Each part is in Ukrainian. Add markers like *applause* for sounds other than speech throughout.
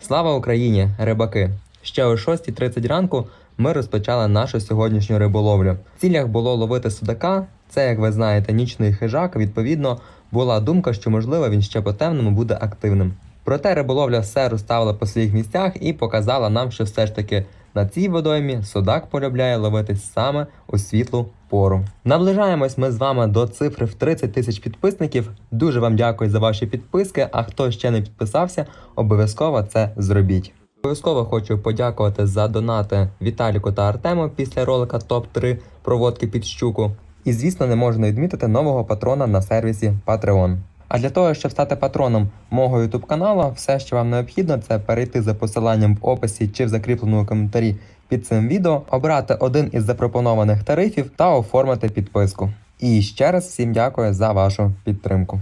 Слава Україні, рибаки! Ще о 6.30 ранку ми розпочали нашу сьогоднішню риболовлю. В цілях було ловити судака. Це, як ви знаєте, нічний хижак. Відповідно, була думка, що можливо він ще по темному буде активним. Проте риболовля все розставила по своїх місцях і показала нам, що все ж таки на цій водоймі судак полюбляє ловитись саме у світлу пору. Наближаємось ми з вами до цифри в 30 тисяч підписників. Дуже вам дякую за ваші підписки. А хто ще не підписався, обов'язково це зробіть. Обов'язково хочу подякувати за донати Віталіку та Артему після ролика топ 3 проводки під щуку. І звісно, не можна відмітити нового патрона на сервісі Patreon. А для того, щоб стати патроном мого YouTube каналу, все, що вам необхідно, це перейти за посиланням в описі чи в закріпленому коментарі під цим відео, обрати один із запропонованих тарифів та оформити підписку. І ще раз всім дякую за вашу підтримку.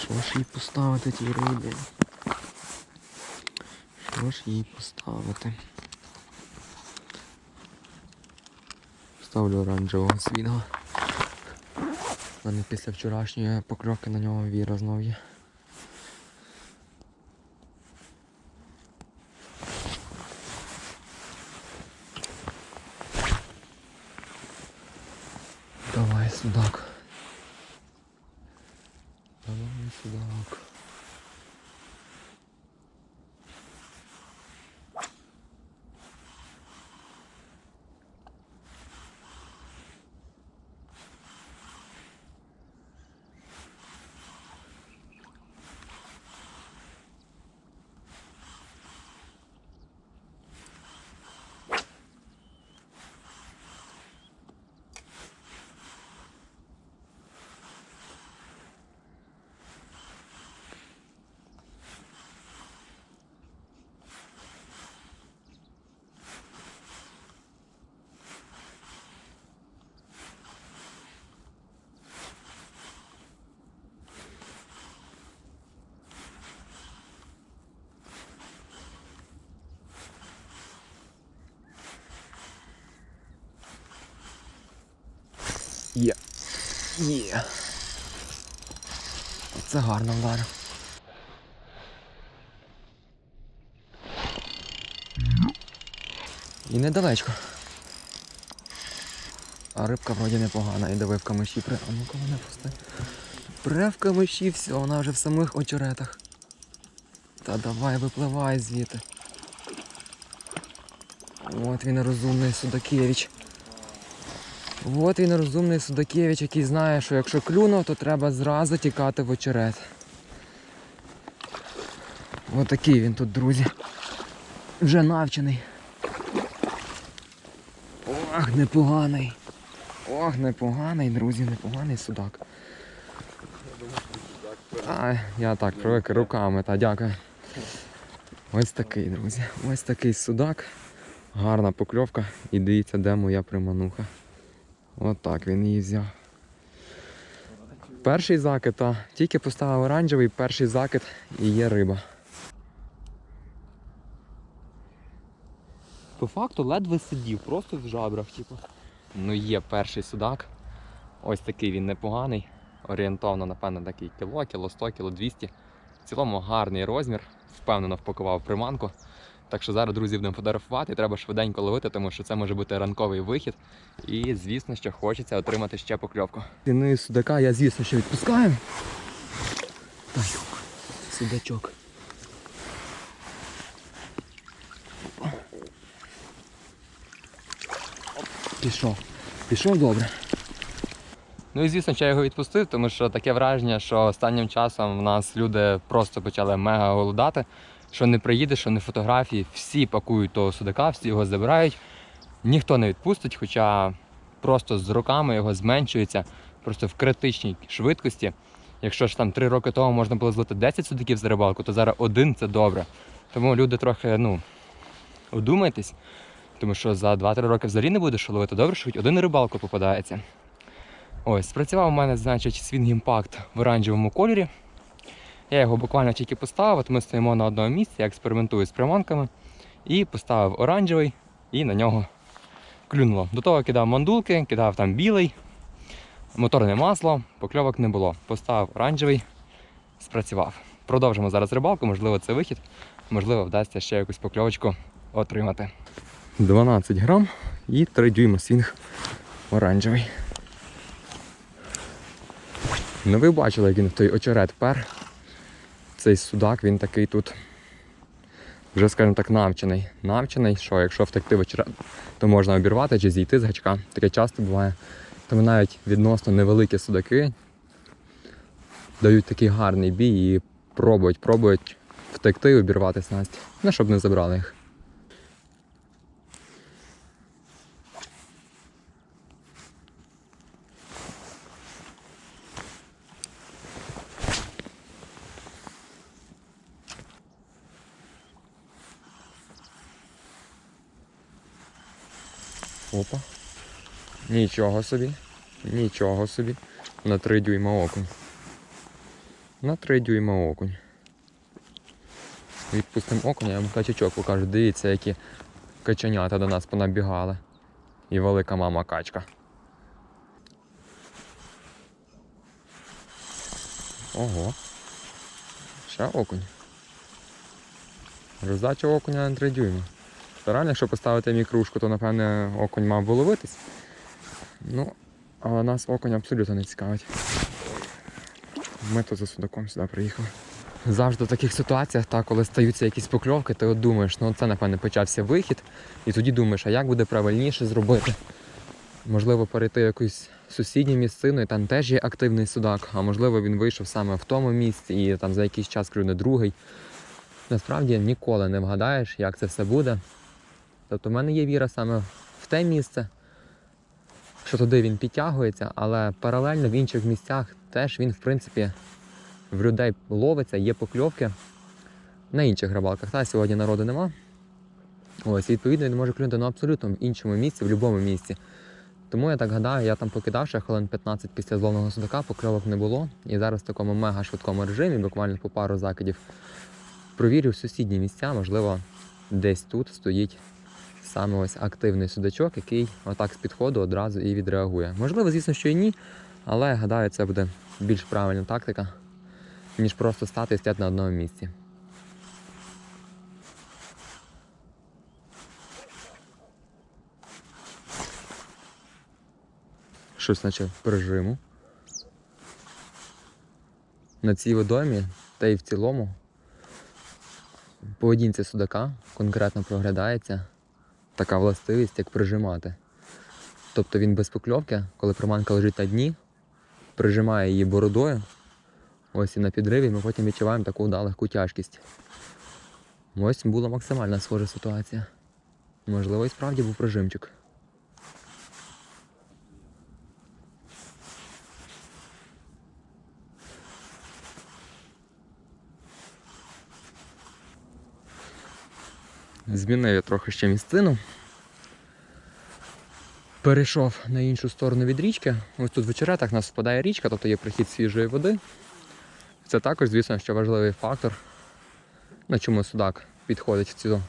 Що ж їй поставити тій рибі? Що ж їй поставити? Ставлю оранжевого свінгу. У мене після вчорашньої покльовки на нього віра знов є. Давай, судак. Давай, судак. Є. Є. Це гарно вдарив. І недалечко. А рибка вроді непогана, і диви в камиші при. А ну-ка вона пусти. Пре в камиші, все, вона вже в самих очеретах. Та давай, випливай звідти. От він розумний Судакевич. От він розумний Судакевич, який знає, що якщо клюнув, то треба зразу тікати в очерет. Отакий він тут, друзі. Вже навчений. Ох, непоганий. Ох, непоганий, друзі, непоганий судак. А, я так привик руками, та дякую. Ось такий, друзі. Ось такий судак. Гарна покльовка. І дивіться, де моя примануха. Отак він її взяв. Перший закид, а тільки поставив оранжевий, перший закид і є риба. По факту ледве сидів, просто в жабрах, типу. Ну є перший судак. Ось такий він непоганий. Орієнтовно, напевно, такий кіло, кіло 100, кіло 200. В цілому гарний розмір. Впевнено впакував приманку. Так що зараз, друзі, будемо фотографувати, треба швиденько ловити, тому що це може бути ранковий вихід. І звісно, що хочеться отримати ще покльовку. І судака я, звісно, що відпускаю. Так, судачок. Пішов. Пішов добре. Ну і звісно, що я його відпустив, тому що таке враження, що останнім часом в нас люди просто почали мега голодати. Що не приїде, що не фотографії, всі пакують того судака, всі його забирають. Ніхто не відпустить, хоча просто з роками його зменшується, просто в критичній швидкості. Якщо ж там три роки тому можна було злити 10 судаків за рибалку, то зараз один це добре. Тому люди трохи, ну, одумайтесь, тому що за 2-3 роки взагалі не буде що ловити. Добре, що хоч один рибалку попадається. Ось, спрацював у мене, значить, Swing Impact в оранжевому кольорі. Я його буквально тільки поставив, от ми стоїмо на одному місці, я експериментую з приманками. І поставив оранжевий, і на нього клюнуло. До того кидав мандулки, кидав там білий, моторне масло, покльовок не було. Поставив оранжевий, спрацював. Продовжимо зараз рибалку, можливо, це вихід, можливо, вдасться ще якусь покльовочку отримати. 12 грам і 3 дюйма свінг оранжевий. Ну ви бачили, як він в той очерет пер. Цей судак, він такий тут вже, скажімо так, навчений. Навчений, що якщо втекти вечора, то можна обірвати чи зійти з гачка. Таке часто буває. Тому навіть відносно невеликі судаки дають такий гарний бій і пробують, пробують втекти і обірвати снасть. Ну, щоб не забрали їх. Опа. Нічого собі. Нічого собі. На 3 дюйма окунь. На 3 дюйма окунь. Відпустимо окуня, я вам качачок покажу. Дивіться, які каченята до нас понабігали. І велика мама качка. Ого. Ще окунь. Роздача окуня на 3 дюйма. Реально, якщо поставити мікрушку, то напевне окунь мав би ловитись. Ну, але нас окунь абсолютно не цікавить. Ми то за судаком сюди приїхали. Завжди в таких ситуаціях, так, коли стаються якісь покльовки, ти от думаєш, ну це напевне почався вихід, і тоді думаєш, а як буде правильніше зробити? Можливо, перейти якусь сусідню місцину, і там теж є активний судак, а можливо він вийшов саме в тому місці і там за якийсь час клюне другий. Насправді ніколи не вгадаєш, як це все буде. Тобто в мене є віра саме в те місце, що туди він підтягується, але паралельно в інших місцях теж він, в принципі, в людей ловиться, є покльовки на інших рибалках. Та сьогодні народу нема. Ось, відповідно, він може клюнути на абсолютно іншому місці, в будь-якому місці. Тому я так гадаю, я там покидав ще хвилин 15 після зловного судака, покльовок не було. І зараз в такому мега швидкому режимі, буквально по пару закидів, провірю сусідні місця, можливо, десь тут стоїть саме ось активний судачок, який отак з підходу одразу і відреагує. Можливо, звісно, що і ні, але гадаю, це буде більш правильна тактика, ніж просто стати і стояти на одному місці. Щось наче прижиму. На цій водоймі, та й в цілому, поведінці судака конкретно проглядається така властивість, як прижимати. Тобто він без покльовки, коли приманка лежить на дні, прижимає її бородою. Ось і на підриві ми потім відчуваємо таку да, легку тяжкість. Ось була максимальна схожа ситуація. Можливо, і справді був прижимчик. Змінив я трохи ще місцину. Перейшов на іншу сторону від річки. Ось тут в очеретах нас впадає річка, тобто є прихід свіжої води. Це також, звісно, що важливий фактор, на чому судак підходить в цю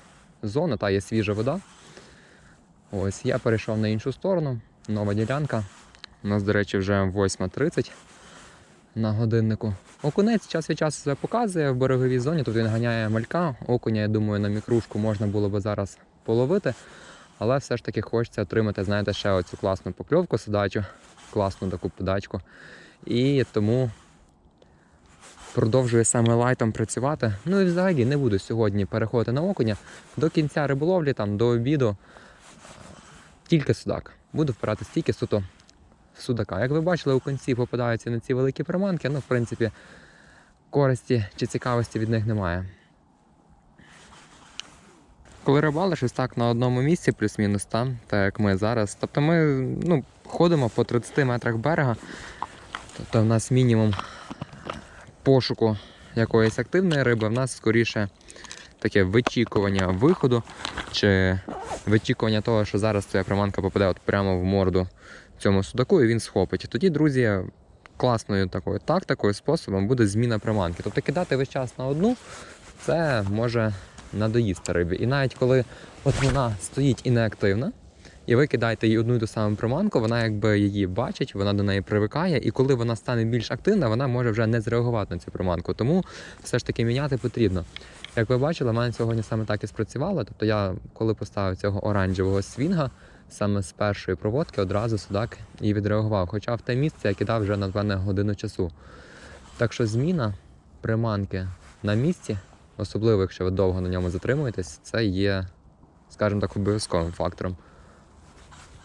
зону, та є свіжа вода. Ось я перейшов на іншу сторону, нова ділянка. У нас, до речі, вже 8.30 на годиннику. Окунець час від часу себе показує в береговій зоні, тут він ганяє малька. Окуня, я думаю, на мікрушку можна було би зараз половити. Але все ж таки хочеться отримати, знаєте, ще оцю класну покльовку судачу, класну таку подачку. І тому продовжую саме лайтом працювати. Ну і взагалі не буду сьогодні переходити на окуня. До кінця риболовлі, там, до обіду, тільки судак. Буду впиратись тільки суто судака. Як ви бачили, у кінці попадаються на ці великі приманки, ну, в принципі, користі чи цікавості від них немає. Коли рибалиш ось так на одному місці, плюс-мінус там, так як ми зараз. Тобто ми ну, ходимо по 30 метрах берега. Тобто в нас мінімум пошуку якоїсь активної риби, в нас скоріше таке вичікування виходу, чи вичікування того, що зараз твоя приманка попаде от прямо в морду цьому судаку і він схопить. Тоді, друзі, класною такою тактикою, способом буде зміна приманки. Тобто кидати весь час на одну, це може надоїсти рибі. І навіть коли от вона стоїть і неактивна, і ви кидаєте їй одну і ту саму приманку, вона якби її бачить, вона до неї привикає, і коли вона стане більш активна, вона може вже не зреагувати на цю приманку. Тому все ж таки міняти потрібно. Як ви бачили, в мене сьогодні саме так і спрацювало. Тобто я, коли поставив цього оранжевого свінга, саме з першої проводки одразу судак і відреагував. Хоча в те місце я кидав вже напевне годину часу. Так що зміна приманки на місці, особливо якщо ви довго на ньому затримуєтесь, це є, скажімо так, обов'язковим фактором.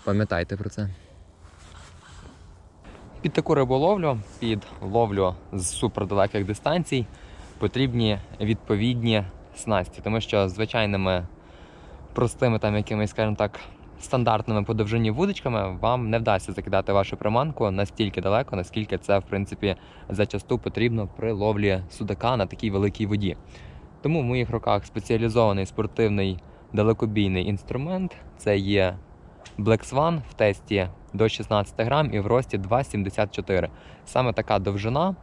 Пам'ятайте про це. Під таку риболовлю, під ловлю з супердалеких дистанцій потрібні відповідні снасті, тому що звичайними простими там якимись, скажімо так, стандартними по довжині вудочками вам не вдасться закидати вашу приманку настільки далеко, наскільки це, в принципі, зачасту потрібно при ловлі судака на такій великій воді. Тому в моїх руках спеціалізований спортивний далекобійний інструмент. Це є Black Swan в тесті до 16 грам і в рості 2,74. Саме така довжина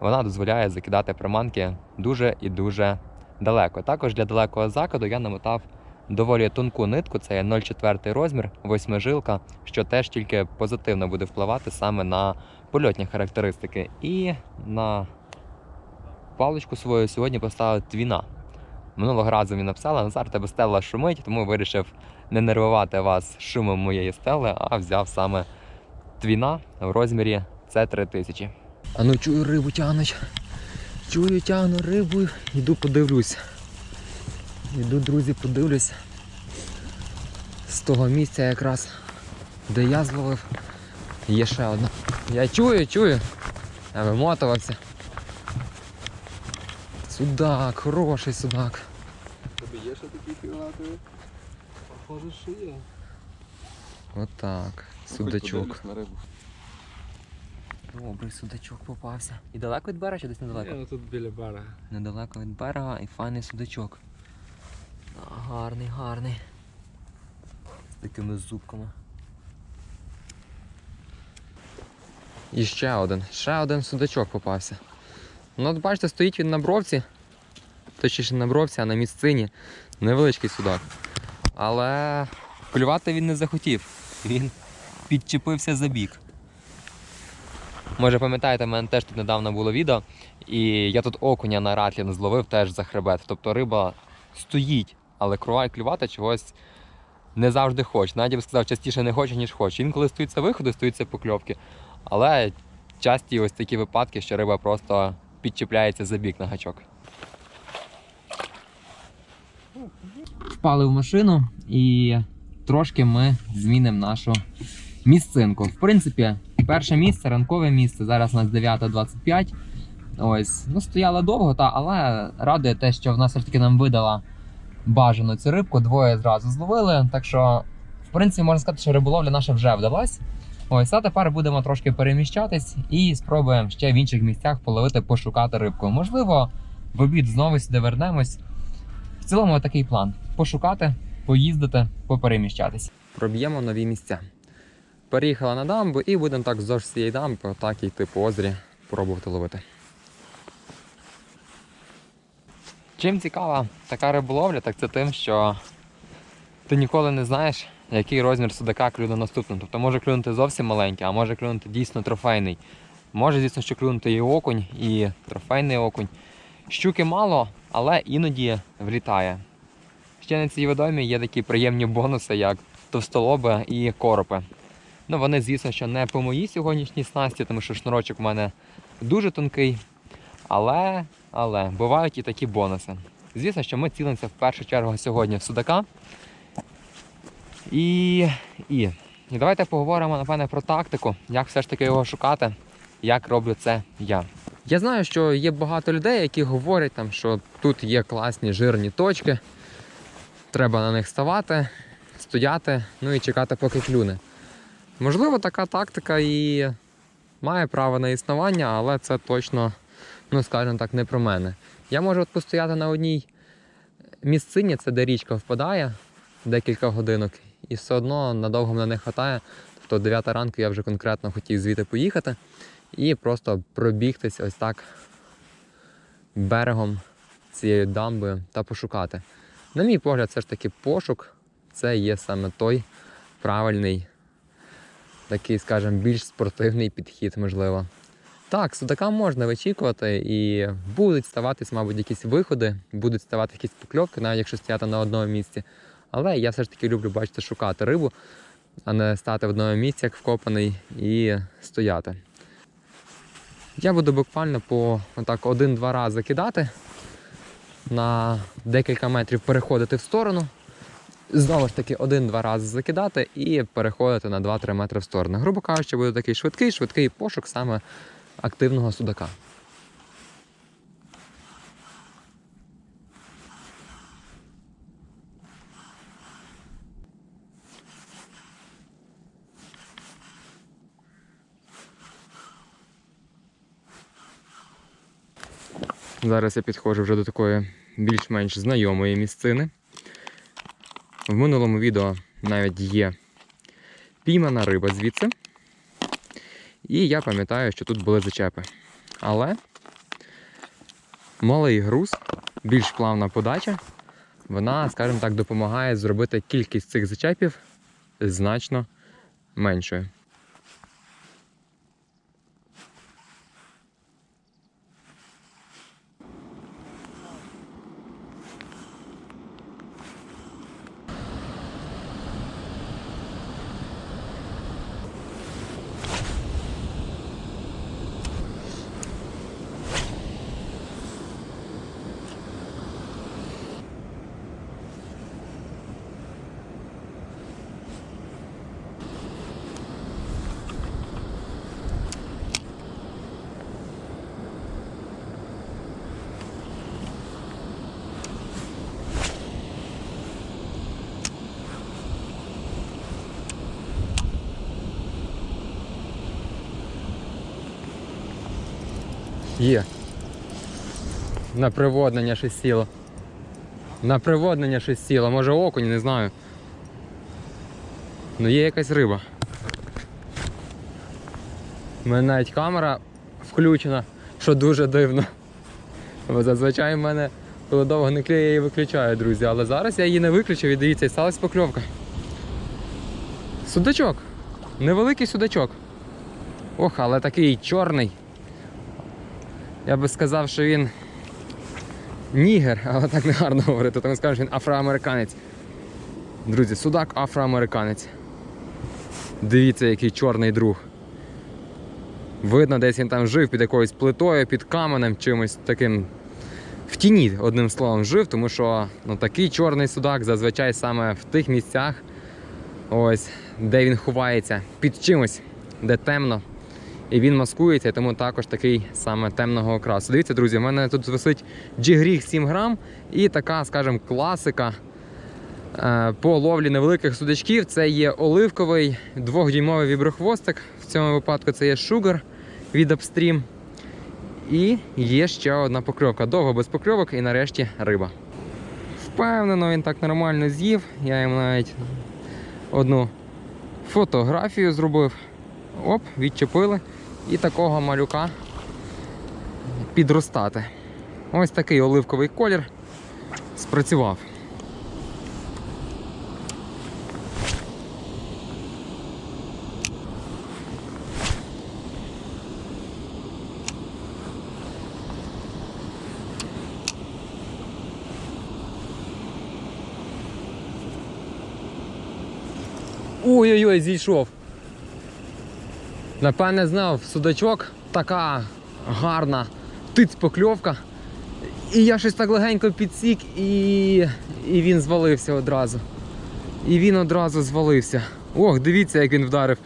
вона дозволяє закидати приманки дуже і дуже далеко. Також для далекого закиду я намотав доволі тонку нитку, це є 0,4 розмір, восьмижилка, що теж тільки позитивно буде впливати саме на польотні характеристики. І на паличку свою сьогодні поставив твіна. Минулого разу він написала, Назар, тебе стела шумить, тому вирішив не нервувати вас шумом моєї стели, а взяв саме твіна в розмірі С3000. А ну чую рибу тягнуть. Чую, тягну рибу, йду подивлюсь. Йду, друзі, подивлюсь. З того місця якраз, де я зловив, є ще одна. Я чую, чую. Я вимотувався. Судак, хороший судак. Тобі є ще такі фіолетові? Похоже, що є. Отак. Судачок. на рибу. Добрий судачок попався. І далеко від берега чи десь недалеко? Я тут біля берега. Недалеко від берега і файний судачок. А, гарний, гарний. З такими зубками. І ще один. Ще один судачок попався. Ну, от бачите, стоїть він на бровці. Точніше на бровці, а на місцині. Невеличкий судак. Але клювати він не захотів. Він підчепився за бік. Може, пам'ятаєте, в мене теж тут недавно було відео, і я тут окуня на ратлін зловив теж за хребет. Тобто риба стоїть, але круває клювати чогось не завжди хоче. Навіть я б сказав, частіше не хоче, ніж хоче. Інколи стоїться виходу, стоїться покльовки. Але часті ось такі випадки, що риба просто підчіпляється за бік на гачок. Впали в машину і трошки ми змінимо нашу місцинку. В принципі, перше місце, ранкове місце. Зараз у нас 9.25. Ось, ну стояла довго, та, але радує те, що вона все ж таки нам видала бажану цю рибку. Двоє зразу зловили. Так що, в принципі, можна сказати, що риболовля наша вже вдалась. Ось, а тепер будемо трошки переміщатись і спробуємо ще в інших місцях половити, пошукати рибку. Можливо, в обід знову сюди вернемось. В цілому такий план: пошукати, поїздити, попереміщатись. Проб'ємо нові місця. Переїхала на дамбу і будемо так вздовж цієї дамби, отак йти по озері, пробувати ловити. Чим цікава така риболовля, так це тим, що ти ніколи не знаєш, який розмір судака клюне наступним. Тобто може клюнути зовсім маленький, а може клюнути дійсно трофейний. Може, звісно, що клюнути і окунь, і трофейний окунь. Щуки мало, але іноді влітає. Ще на цій водоймі є такі приємні бонуси, як товстолоби і коропи. Ну, вони, звісно, що не по моїй сьогоднішній снасті, тому що шнурочок у мене дуже тонкий. Але, але бувають і такі бонуси. Звісно, що ми цілимося в першу чергу сьогодні в судака. І, і, і давайте поговоримо, напевне, про тактику, як все ж таки його шукати, як роблю це я. Я знаю, що є багато людей, які говорять, там, що тут є класні жирні точки, треба на них ставати, стояти, ну і чекати, поки клюне. Можливо, така тактика і має право на існування, але це точно, ну скажімо так, не про мене. Я можу от постояти на одній місцині, це де річка впадає декілька годинок, і все одно надовго мене не вистачає. Тобто 9 ранку я вже конкретно хотів звідти поїхати. і просто пробігтись ось так берегом цією дамбою та пошукати. На мій погляд, все ж таки пошук це є саме той правильний, такий, скажімо, більш спортивний підхід, можливо. Так, судака можна вичікувати, і будуть ставатись, мабуть, якісь виходи, будуть ставати якісь покльовки, навіть якщо стояти на одному місці. Але я все ж таки люблю, бачите, шукати рибу, а не стати в одному місці, як вкопаний, і стояти. Я буду буквально по отак один-два рази кидати, на декілька метрів переходити в сторону. Знову ж таки, один-два рази закидати і переходити на 2-3 метри в сторону. Грубо кажучи, буде такий швидкий, швидкий пошук саме активного судака. Зараз я підходжу вже до такої більш-менш знайомої місцини. В минулому відео навіть є піймана риба звідси. І я пам'ятаю, що тут були зачепи. Але малий груз, більш плавна подача, вона, скажімо так, допомагає зробити кількість цих зачепів значно меншою. Є. На приводнення щось сіло. На приводнення щось сіло. Може окунь, не знаю. Ну є якась риба. У мене навіть камера включена, що дуже дивно. Бо зазвичай в мене, коли довго не клеє, я її виключаю, друзі. Але зараз я її не виключив і дивіться, і сталася покльовка. Судачок. Невеликий судачок. Ох, але такий чорний. Я би сказав, що він нігер, але так не гарно говорити, тому скажу, що він афроамериканець. Друзі, судак афроамериканець. Дивіться, який чорний друг. Видно, десь він там жив під якоюсь плитою, під каменем, чимось таким. В тіні, одним словом, жив, тому що ну, такий чорний судак зазвичай саме в тих місцях, ось, де він ховається, під чимось, де темно. І він маскується, тому також такий саме темного окрасу. Дивіться, друзі, в мене тут висить джигріг 7 грам і така, скажімо, класика е, по ловлі невеликих судачків. Це є оливковий двохдюймовий віброхвостик. В цьому випадку це є шугар від Upstream. І є ще одна покльовка. Довго без покльовок і нарешті риба. Впевнено, він так нормально з'їв. Я йому навіть одну фотографію зробив. Оп, відчепили. І такого малюка підростати. Ось такий оливковий колір спрацював. Ой-ой-ой, зійшов. Напевне, знав судачок, така гарна тиць-покльовка. І я щось так легенько підсік, і, і він звалився одразу. І він одразу звалився. Ох, дивіться, як він вдарив.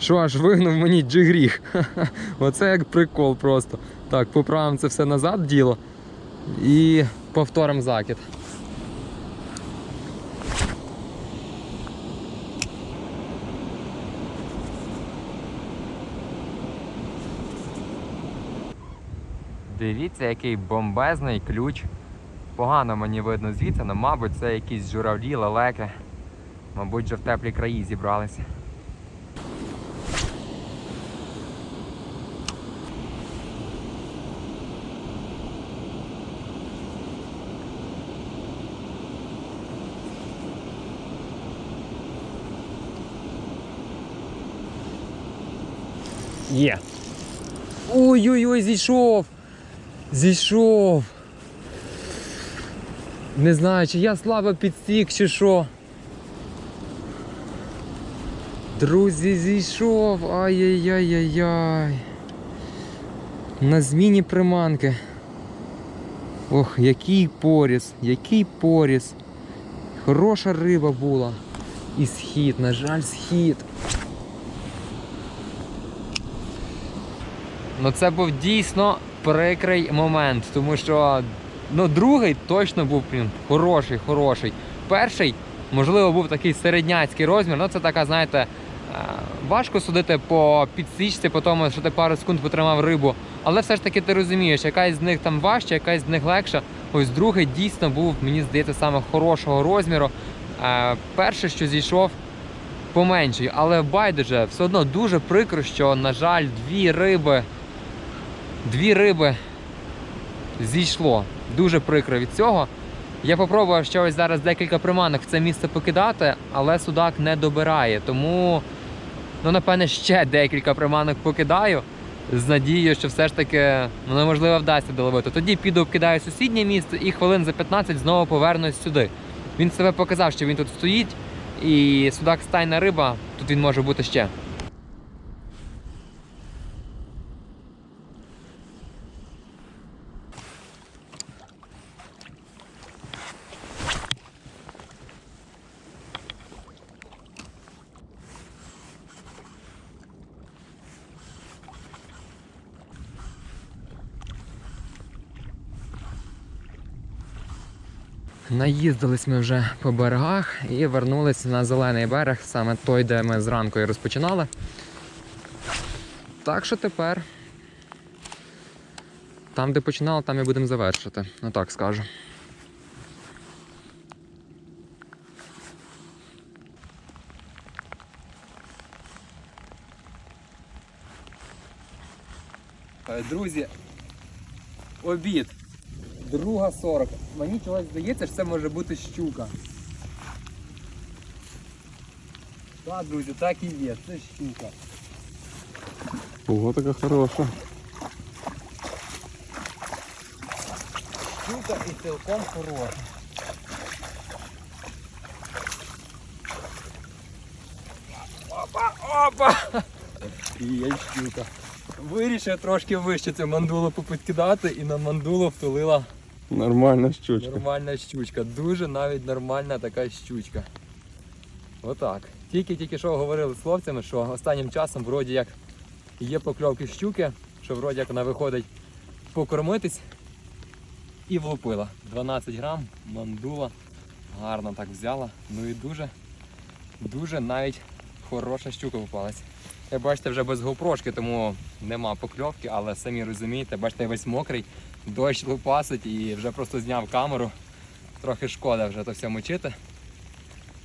Що аж вигнув мені джигріг. *laughs* Оце як прикол просто. Так, поправимо це все назад діло. І повторимо закид. Дивіться, який бомбезний ключ. Погано мені видно звідси, але мабуть це якісь журавлі, лелеки. Мабуть, вже в теплі краї зібралися. Є. Ой-ой-ой, зійшов! Зійшов. Не знаю, чи я слабо підстік, чи що. Друзі, зійшов. Ай-яй-яй-яй-яй. На зміні приманки. Ох, який поріз, який поріз. Хороша риба була. І схід, на жаль, схід. Ну це був дійсно прикрий момент, тому що ну, другий точно був прям хороший, хороший. Перший, можливо, був такий середняцький розмір. Ну це така, знаєте, е, важко судити по підсічці, по тому, що ти пару секунд потримав рибу. Але все ж таки ти розумієш, якась з них там важча, якась з них легша. Ось другий дійсно був, мені здається, саме хорошого розміру. Е, Перший, що зійшов, поменший, але байдуже, все одно дуже прикро, що, на жаль, дві риби, дві риби зійшло. Дуже прикро від цього. Я попробував ще ось зараз декілька приманок в це місце покидати, але судак не добирає. Тому, ну, напевне, ще декілька приманок покидаю з надією, що все ж таки ну, неможливо вдасться доловити. Тоді піду обкидаю сусіднє місце і хвилин за 15 знову повернусь сюди. Він себе показав, що він тут стоїть, і судак стайна риба, тут він може бути ще. Наїздились ми вже по берегах і вернулись на зелений берег, саме той, де ми зранку і розпочинали. Так що тепер там, де починали, там і будемо завершити. Ну так скажу. Е, Друзі, обід. Друга 40. Мені чогось здається, що це може бути щука. Так, друзі, так і є, це щука. Ого, така хороша. Щука і цілком хороша. Опа, опа! Є щука. Вирішив трошки вище цю мандулу попідкидати і на мандулу втулила Нормальна щучка. Нормальна щучка, дуже навіть нормальна така щучка. Отак. Тільки-тільки що говорили з хлопцями, що останнім часом вроді як є покльовки щуки, що вроді як вона виходить покормитись і влупила. 12 грам, мандула, гарно так взяла. Ну і дуже, дуже навіть хороша щука попалась. Бачите, вже без гопрошки, тому нема покльовки, але самі розумієте, бачите, я весь мокрий, дощ лупасить і вже просто зняв камеру. Трохи шкода вже то все мочити.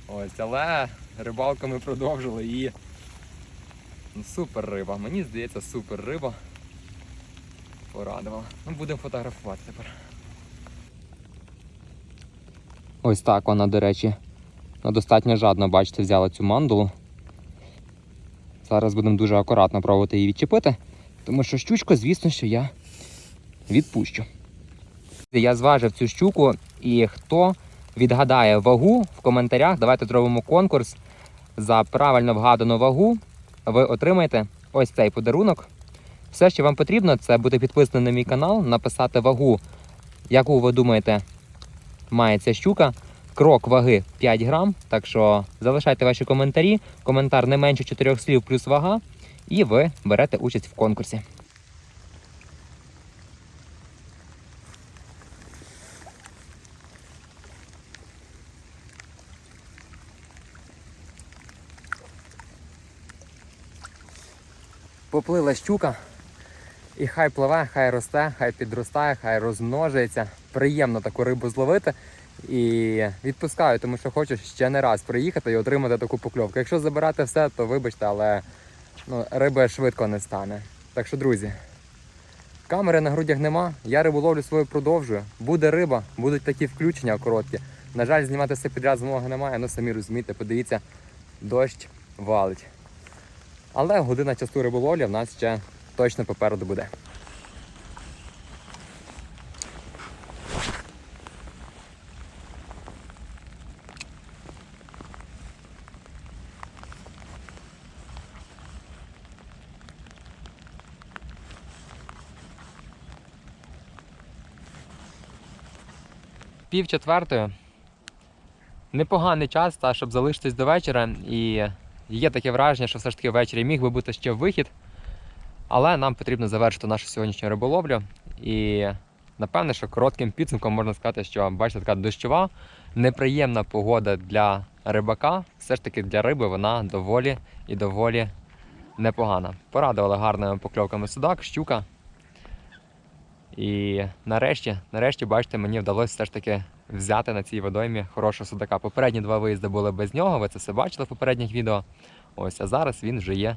Ось, але рибалку ми продовжили і ну, супер риба. Мені здається, супер риба. Порадувала. Ну, будемо фотографувати тепер. Ось так вона, до речі, ну, достатньо жадно, бачите, взяла цю мандулу. Зараз будемо дуже акуратно пробувати її відчепити, тому що щучку, звісно, що я відпущу. Я зважив цю щуку, і хто відгадає вагу в коментарях, давайте зробимо конкурс. За правильно вгадану вагу ви отримаєте ось цей подарунок. Все, що вам потрібно, це бути підписаним на мій канал, написати вагу, яку ви думаєте має ця щука. Крок ваги 5 грам. Так що залишайте ваші коментарі. Коментар не менше 4 слів плюс вага, і ви берете участь в конкурсі. Поплила щука. І хай пливе, хай росте, хай підростає, хай розмножується. Приємно таку рибу зловити. І відпускаю, тому що хочу ще не раз приїхати і отримати таку покльовку. Якщо забирати все, то вибачте, але ну, риби швидко не стане. Так що, друзі, камери на грудях нема, я риболовлю свою продовжую. Буде риба, будуть такі включення короткі. На жаль, знімати все підряд змоги немає, ну самі розумієте, подивіться, дощ валить. Але година часу риболовлі в нас ще точно попереду буде. Пів четвертої. Непоганий час, та, щоб залишитись до вечора. І є таке враження, що все ж таки ввечері міг би бути ще вихід. Але нам потрібно завершити нашу сьогоднішню риболовлю. І напевне, що коротким підсумком можна сказати, що бачите, така дощова, неприємна погода для рибака. Все ж таки для риби вона доволі і доволі непогана. Порадували гарними покльовками судак, щука. І нарешті, нарешті, бачите, мені вдалося все ж таки взяти на цій водоймі хорошого судака. Попередні два виїзди були без нього, ви це все бачили в попередніх відео. Ось, а зараз він вже є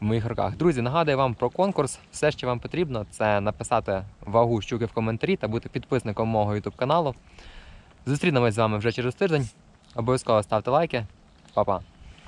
в моїх руках. Друзі, нагадую вам про конкурс. Все, що вам потрібно, це написати вагу щуки в коментарі та бути підписником мого YouTube каналу. Зустрінемось з вами вже через тиждень. Обов'язково ставте лайки. Па-па!